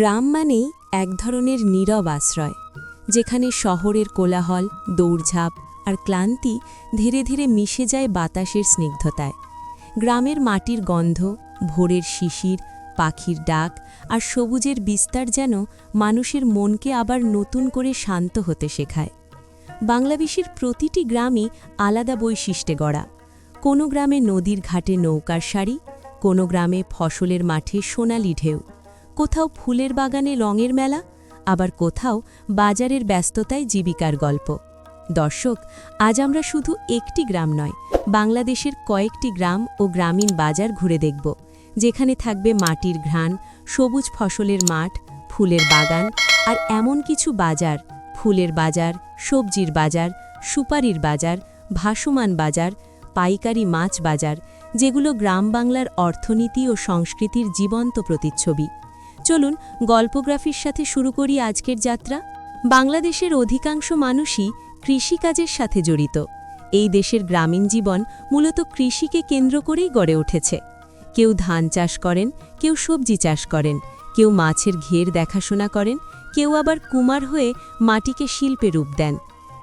গ্রাম মানেই এক ধরনের নীরব আশ্রয়, যেখানে শহরের কোলাহল, দৌড়ঝাঁপ আর ক্লান্তি ধীরে ধীরে মিশে যায় বাতাসের স্নিগ্ধতায়। গ্রামের মাটির গন্ধ, ভোরের শিশির, পাখির ডাক আর সবুজের বিস্তার যেন মানুষের মনকে আবার নতুন করে শান্ত হতে শেখায়। বাংলাদেশের প্রতিটি গ্রামই আলাদা বৈশিষ্ট্যে গড়া। কোনো গ্রামে নদীর ঘাটে নৌকার সারি, কোনো গ্রামে ফসলের মাঠে সোনালি ঢেউ। কোথাও ফুলের বাগানে রঙের মেলা, আবার কোথাও বাজারের ব্যস্ততায় জীবিকার গল্প। দর্শক, আজ আমরা শুধু একটি গ্রাম নয়, বাংলাদেশের কয়েকটি গ্রাম ও গ্রামীণ বাজার ঘুরে দেখব, যেখানে থাকবে মাটির ঘ্রাণ, সবুজ ফসলের মাঠ, ফুলের বাগান আর এমন কিছু বাজার, ফুলের বাজার, সবজির বাজার, সুপারির বাজার, ভাসমান বাজার, পাইকারি মাছ বাজার, যেগুলো গ্রাম বাংলার অর্থনীতি ও সংস্কৃতির জীবন্ত প্রতিচ্ছবি। চলুন গল্পগ্রাফির সাথে শুরু করি আজকের যাত্রা। বাংলাদেশের অধিকাংশ মানুষই কৃষিকাজের সাথে জড়িত। এই দেশের গ্রামীণ জীবন মূলত কৃষিকে কেন্দ্র করেই গড়ে উঠেছে। কেউ ধান চাষ করেন, কেউ সবজি চাষ করেন, কেউ মাছের ঘের দেখাশোনা করেন, কেউ আবার কুমার হয়ে মাটিকে শিল্পে রূপ দেন।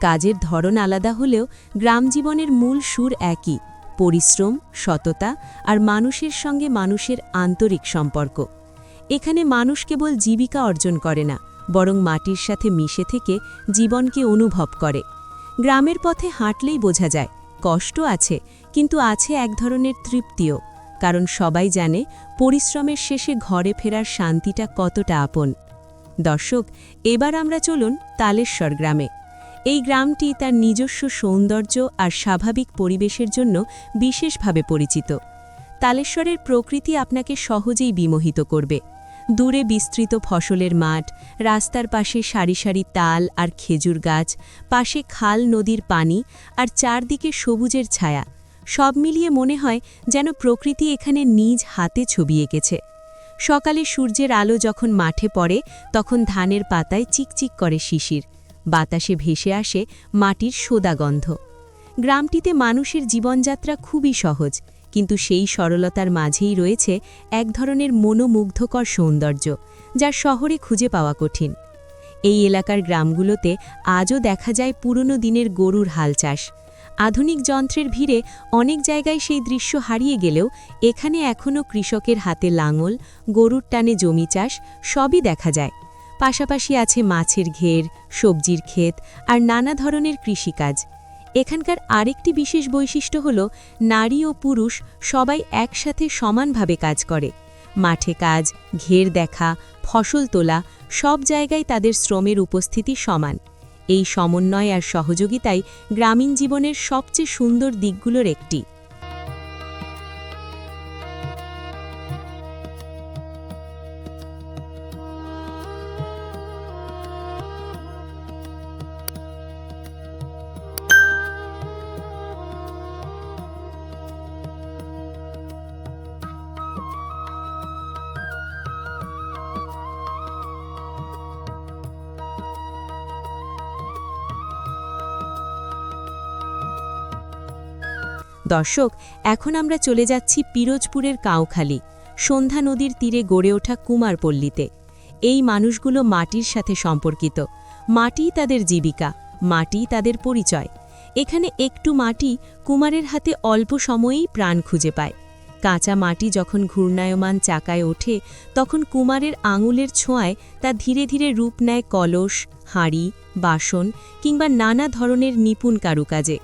কাজের ধরন আলাদা হলেও গ্রাম জীবনের মূল সুর একই, পরিশ্রম, সততা আর মানুষের সঙ্গে মানুষের আন্তরিক সম্পর্ক। এখানে মানুষ কেবল জীবিকা অর্জন করে না, বরং মাটির সাথে মিশে থেকে জীবনকে অনুভব করে। গ্রামের পথে হাঁটলেই বোঝা যায়, কষ্ট আছে, কিন্তু আছে এক ধরনের তৃপ্তিও, কারণ সবাই জানে পরিশ্রমের শেষে ঘরে ফেরার শান্তিটা কতটা আপন। দর্শক, এবার আমরা চলুন তালেশ্বর গ্রামে। এই গ্রামটি তার নিজস্ব সৌন্দর্য আর স্বাভাবিক পরিবেশের জন্য বিশেষভাবে পরিচিত। তালেশ্বরের প্রকৃতি আপনাকে সহজেই বিমোহিত করবে। দূরে বিস্তৃত ফসলের মাঠ, রাস্তার পাশে সারি সারি তাল আর খেজুর গাছ, পাশে খাল নদীর পানি আর চারদিকে সবুজের ছায়া। সব মিলিয়ে মনে হয় যেন প্রকৃতি এখানে নিজ হাতে ছবি এঁকেছে। সকালে সূর্যের আলো যখন মাঠে পড়ে, তখন ধানের পাতায় চিকচিক করে শিশির। বাতাসে ভেসে আসে মাটির সোদা গন্ধ। গ্রামটিতে মানুষের জীবনযাত্রা খুবই সহজ। কিন্তু সেই সরলতার মাঝেই রয়েছে এক ধরনের মনোমুগ্ধকর সৌন্দর্য, যা শহরে খুঁজে পাওয়া কঠিন। এই এলাকার গ্রামগুলোতে আজও দেখা যায় পুরনো দিনের গরুর হাল চাষ। আধুনিক যন্ত্রের ভিড়ে অনেক জায়গায় সেই দৃশ্য হারিয়ে গেলেও এখানে এখনও কৃষকের হাতে লাঙল, গরুর টানে জমি চাষ সবই দেখা যায়। পাশাপাশি আছে মাছের ঘের, সবজির ক্ষেত আর নানা ধরনের কৃষিকাজ। এখানকার আরেকটি বিশেষ বৈশিষ্ট্য হল, নারী ও পুরুষ সবাই একসাথে সমানভাবে কাজ করে। মাঠে কাজ, ঘের দেখা, ফসল তোলা, সব জায়গায় তাদের শ্রমের উপস্থিতি সমান। এই সমন্বয় আর সহযোগিতাই গ্রামীণ জীবনের সবচেয়ে সুন্দর দিকগুলোর একটি। দর্শক, এখন আমরা চলে যাচ্ছি পিরোজপুরের কাউখালী, সন্ধ্যা নদীর তীরে গড়ে ওঠা কুমারপল্লীতে। এই মানুষগুলো মাটির সাথে সম্পর্কিত। মাটিই তাদের জীবিকা, মাটিই তাদের পরিচয়। এখানে একটু মাটি কুমারের হাতে অল্প সময়েই প্রাণ খুঁজে পায়। কাঁচা মাটি যখন ঘূর্ণায়মান চাকায় ওঠে, তখন কুমারের আঙুলের ছোঁয়ায় তা ধীরে ধীরে রূপ নেয় কলস, হাঁড়ি, বাসন কিংবা নানা ধরনের নিপুণ কারুকাজে।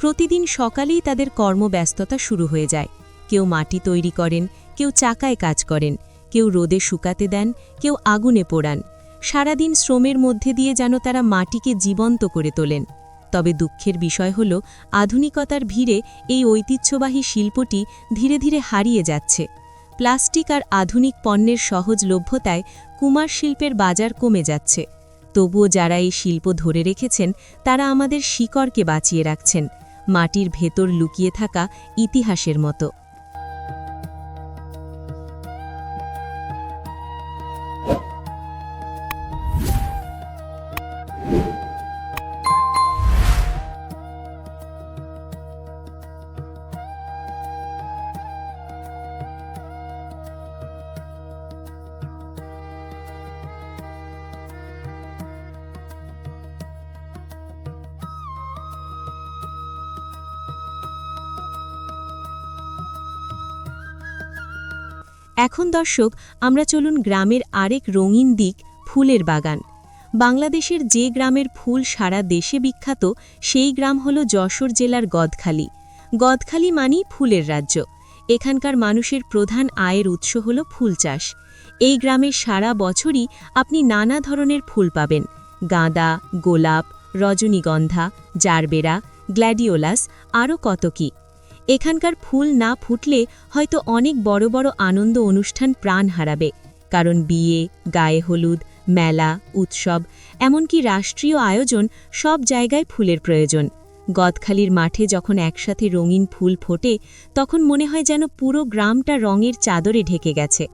প্রতিদিন সকালেই তাদের কর্মব্যস্ততা শুরু হয়ে যায়। কেউ মাটি তৈরি করেন, কেউ চাকায় কাজ করেন, কেউ রোদে শুকাতে দেন, কেউ আগুনে পোড়ান। সারাদিন শ্রমের মধ্যে দিয়ে যেন তারা মাটিকে জীবন্ত করে তোলেন। তবে দুঃখের বিষয় হল, আধুনিকতার ভিড়ে এই ঐতিহ্যবাহী শিল্পটি ধীরে ধীরে হারিয়ে যাচ্ছে। প্লাস্টিক আর আধুনিক পণ্যের সহজলভ্যতায় কুমার শিল্পের বাজার কমে যাচ্ছে। তবুও যারা এই শিল্প ধরে রেখেছেন, তারা আমাদের শিকড়কে বাঁচিয়ে রাখছেন। মাটির ভেতর লুকিয়ে থাকা ইতিহাসের মতো। এখন দর্শক, আমরা চলুন গ্রামের আরেক রঙিন দিক, ফুলের বাগান। বাংলাদেশের যে গ্রামের ফুল সারা দেশে বিখ্যাত, সেই গ্রাম হল যশোর জেলার গদখালি। গদখালি মানেই ফুলের রাজ্য। এখানকার মানুষের প্রধান আয়ের উৎস হল ফুল চাষ। এই গ্রামের সারা বছরই আপনি নানা ধরনের ফুল পাবেন। গাঁদা, গোলাপ, রজনীগন্ধা, জারবেরা, গ্ল্যাডিওলাস, আরও কত কি। এখানকার ফুল না ফুটলে হয়তো অনেক বড় বড় আনন্দ অনুষ্ঠান প্রাণ হারাবে। কারণ বিয়ে, গায়ে হলুদ, মেলা, উৎসব, এমনকি রাষ্ট্রীয় আয়োজন সব জায়গায় ফুলের প্রয়োজন। গদখালির মাঠে যখন একসাথে রঙিন ফুল ফোটে, তখন মনে হয় যেন পুরো গ্রামটা রঙের চাদরে ঢেকে গেছে।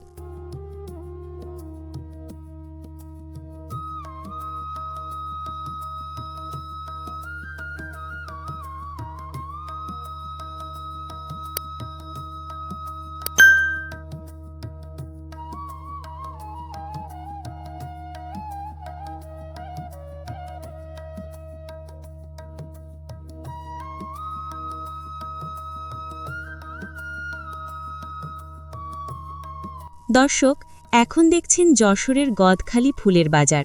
দর্শক, এখন দেখছেন যশোরের গদখালি ফুলের বাজার।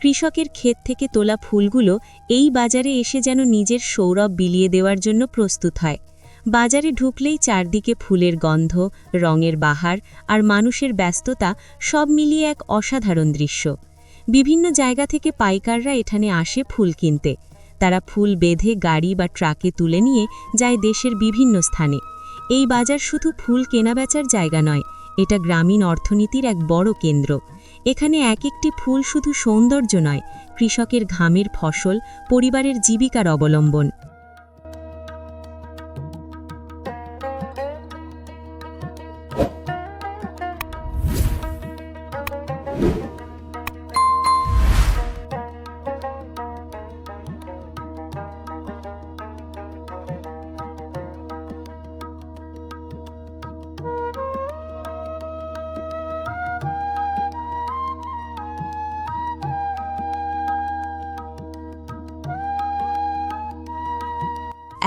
কৃষকের ক্ষেত থেকে তোলা ফুলগুলো এই বাজারে এসে যেন নিজের সৌরভ বিলিয়ে দেওয়ার জন্য প্রস্তুত হয়। বাজারে ঢুকলেই চারদিকে ফুলের গন্ধ, রঙের বাহার আর মানুষের ব্যস্ততা সব মিলিয়ে এক অসাধারণ দৃশ্য। বিভিন্ন জায়গা থেকে পাইকাররা এখানে আসে ফুল কিনতে। তারা ফুল বেঁধে গাড়ি বা ট্রাকে তুলে নিয়ে যায় দেশের বিভিন্ন স্থানে। এই বাজার শুধু ফুল কেনাবেচার জায়গা নয় এটা গ্রামীণ অর্থনীতির এক বড় কেন্দ্র। এখানে এক একটি ফুল শুধু সৌন্দর্য নয়, কৃষকের ঘামের ফসল, পরিবারের জীবিকার অবলম্বন।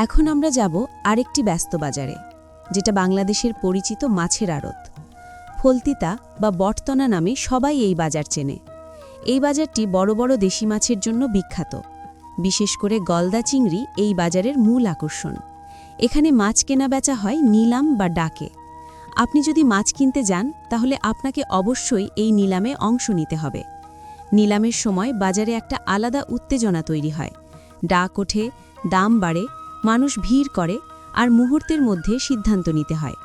এখন আমরা যাব আরেকটি ব্যস্ত বাজারে, যেটা বাংলাদেশের পরিচিত মাছের আড়ত। ফলতিতা বা বটতনা নামে সবাই এই বাজার চেনে। এই বাজারটি বড় বড় দেশি মাছের জন্য বিখ্যাত। বিশেষ করে গলদা চিংড়ি এই বাজারের মূল আকর্ষণ। এখানে মাছ কেনা বেচা হয় নিলাম বা ডাকে। আপনি যদি মাছ কিনতে যান, তাহলে আপনাকে অবশ্যই এই নিলামে অংশ নিতে হবে। নিলামের সময় বাজারে একটা আলাদা উত্তেজনা তৈরি হয়। ডাক ওঠে, দাম বাড়ে মানুষ ভিড় করে আর মুহূর্তের মধ্যে সিদ্ধান্ত নিতে হয়।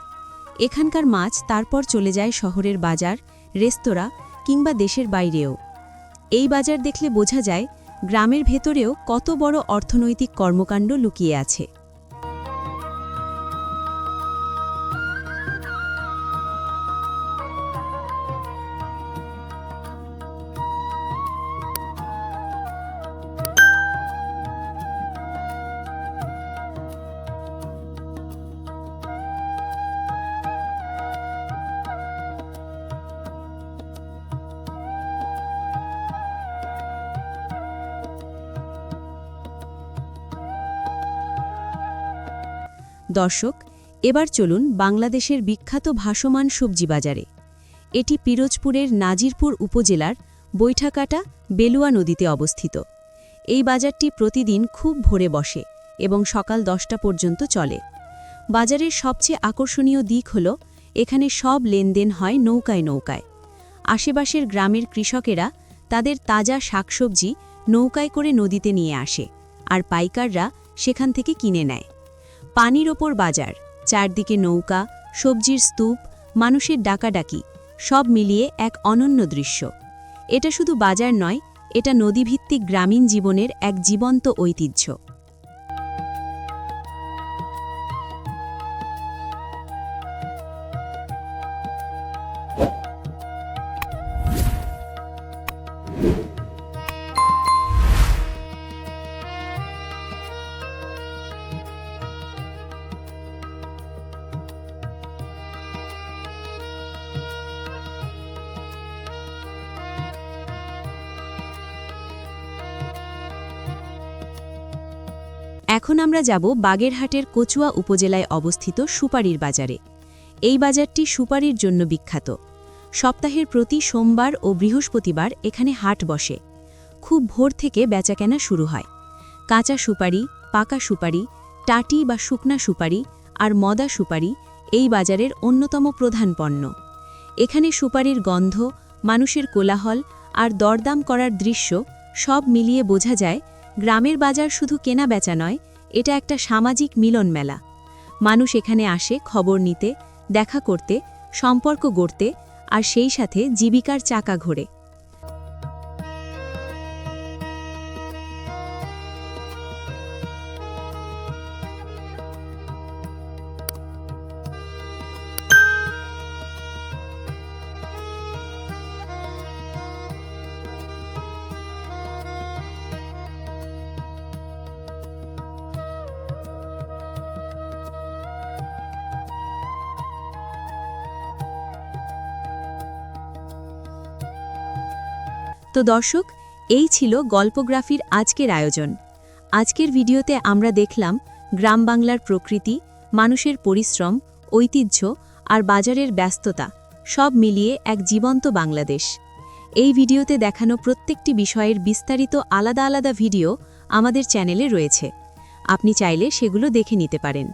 এখানকার মাছ তারপর চলে যায় শহরের বাজার, রেস্তোরাঁ কিংবা দেশের বাইরেও। এই বাজার দেখলে বোঝা যায়, গ্রামের ভেতরেও কত বড় অর্থনৈতিক কর্মকাণ্ড লুকিয়ে আছে। দর্শক, এবার চলুন বাংলাদেশের বিখ্যাত ভাসমান সবজি বাজারে এটি পিরোজপুরের নাজিরপুর উপজেলার বৈঠাকাটা বেলুয়া নদীতে অবস্থিত। এই বাজারটি প্রতিদিন খুব ভোরে বসে এবং সকাল দশটা পর্যন্ত চলে। বাজারের সবচেয়ে আকর্ষণীয় দিক হল, এখানে সব লেনদেন হয় নৌকায় নৌকায়। আশেপাশের গ্রামের কৃষকেরা তাদের তাজা শাকসবজি নৌকায় করে নদীতে নিয়ে আসে, আর পাইকাররা সেখান থেকে কিনে নেয়। পানির ওপর বাজার, চারদিকে নৌকা, সবজির স্তূপ, মানুষের ডাকাডাকি, সব মিলিয়ে এক অনন্য দৃশ্য। এটা শুধু বাজার নয়, এটা নদীভিত্তিক গ্রামীণ জীবনের এক জীবন্ত ঐতিহ্য। এখন আমরা যাব বাগেরহাটের কচুয়া উপজেলায় অবস্থিত সুপারির বাজারে। এই বাজারটি সুপারির জন্য বিখ্যাত। সপ্তাহের প্রতি সোমবার ও বৃহস্পতিবার এখানে হাট বসে। খুব ভোর থেকে বেচাকেনা শুরু হয়। কাঁচা সুপারি, পাকা সুপারি, টাটি বা শুকনা সুপারি আর মদা সুপারি এই বাজারের অন্যতম প্রধান পণ্য। এখানে সুপারির গন্ধ, মানুষের কোলাহল আর দরদাম করার দৃশ্য সব মিলিয়ে বোঝা যায় গ্রামের বাজার শুধু কেনা বেচা নয়, এটা একটা সামাজিক মিলন মেলা মানুষ এখানে আসে, খবর নিতে, দেখা করতে, সম্পর্ক গড়তে, আর সেই সাথে জীবিকার চাকা ঘোরে। তো দর্শক এই ছিল গল্পগ্রাফির আজকের আয়োজন। আজকের ভিডিওতে আমরা দেখলাম গ্রাম বাংলার প্রকৃতি, মানুষের পরিশ্রম, ঐতিহ্য আর বাজারের ব্যস্ততা, সব মিলিয়ে এক জীবন্ত বাংলাদেশ। এই ভিডিওতে দেখানো প্রত্যেকটি বিষয়ের বিস্তারিত আলাদা আলাদা ভিডিও আমাদের চ্যানেলে রয়েছে। আপনি চাইলে সেগুলো দেখে নিতে পারেন।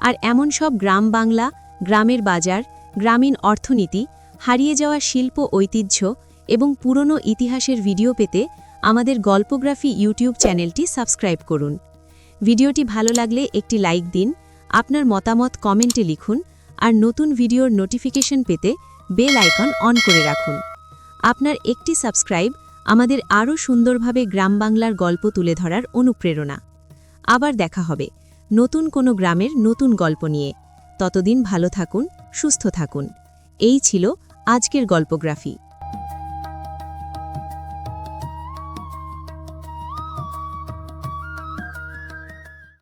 আর এমন সব গ্রাম বাংলা, গ্রামের বাজার, গ্রামীণ অর্থনীতি, হারিয়ে যাওয়া শিল্প ঐতিহ্য এবং পুরনো ইতিহাসের ভিডিও পেতে আমাদের গল্পগ্রাফি ইউটিউব চ্যানেলটি সাবস্ক্রাইব করুন। ভিডিওটি ভালো লাগলে একটি লাইক দিন, আপনার মতামত কমেন্টে লিখুন আর নতুন ভিডিওর নোটিফিকেশন পেতে বেল আইকন অন করে রাখুন। আপনার একটি সাবস্ক্রাইব আমাদের আরও সুন্দরভাবে গ্রাম বাংলার গল্প তুলে ধরার অনুপ্রেরণা। আবার দেখা হবে নতুন কোনো গ্রামের নতুন গল্প নিয়ে। ততদিন ভালো থাকুন, সুস্থ থাকুন। এই ছিল আজকের গল্পগ্রাফি।